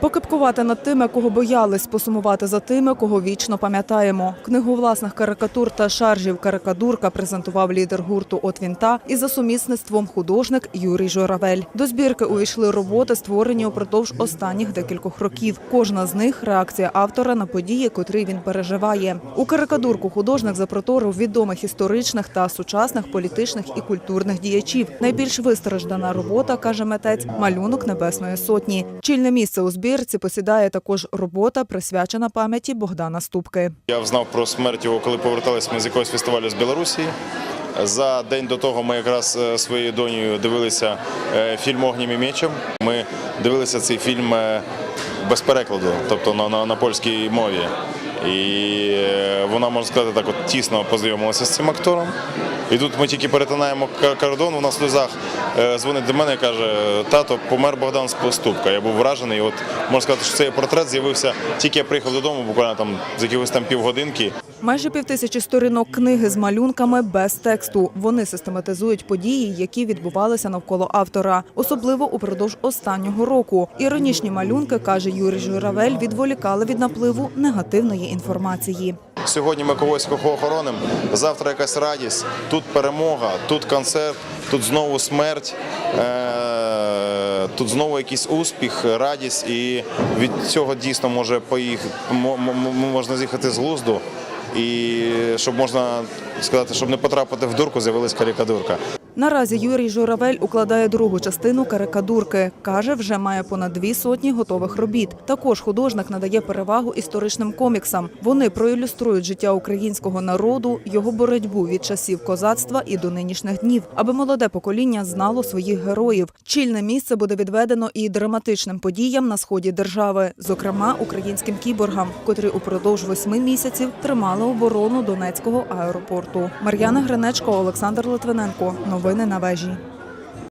Покипкувати над тими, кого боялись, посумувати за тими, кого вічно пам'ятаємо. Книгу власних карикатур та шаржів Карикадурка презентував лідер гурту «От Вінта» і за сумісництвом художник Юрій Журавель. До збірки увійшли роботи, створені упродовж останніх декількох років. Кожна з них реакція автора на події, котрі він переживає. У карикадурку художник запроторив відомих історичних та сучасних політичних і культурних діячів. Найбільш вистраждана робота, каже митець, малюнок Небесної Сотні. Чільне місце у збірці посідає також робота, присвячена пам'яті Богдана Ступки. Я знав про смерть його, коли поверталися ми з якогось фестивалю з Білорусі. За день до того ми якраз е, своєю донею дивилися е, фільм «Огнім і мечем». Ми дивилися цей фільм е, без перекладу, тобто на, на, на польській мові. І е, вона, можна сказати, так от тісно познайомилася з цим актором. І тут ми тільки перетинаємо кордон, вона в сльозах е, дзвонить до мене і каже: тато, помер Богдан з поступка. Я був вражений. От можна сказати, що цей портрет з'явився тільки я приїхав додому, буквально там з якихось там півгодинки. Майже півтисячі сторінок книги з малюнками без тексту. Вони систематизують події, які відбувалися навколо автора, особливо упродовж останнього року. Іронічні малюнки, каже Юрій Журавель, відволікали від напливу негативної інформації. Сьогодні ми когось охоронимо, завтра якась радість, тут перемога, тут концерт, тут знову смерть, е, тут знову якийсь успіх, радість, і від цього дійсно може поїхати, можна з'їхати з глузду. І щоб можна сказати, щоб не потрапити в дурку, з'явилась карикадурка. Наразі Юрій Журавель укладає другу частину карикадурки. Каже, вже має понад дві сотні готових робіт. Також художник надає перевагу історичним коміксам. Вони проілюструють життя українського народу, його боротьбу від часів козацтва і до нинішніх днів, аби молоде покоління знало своїх героїв. Чільне місце буде відведено і драматичним подіям на сході держави, зокрема українським кіборгам, котрі упродовж восьми місяців тримали оборону Донецького аеропорту. Мар'яна Гринечко, Олександр Литвиненко. Новини на вежі.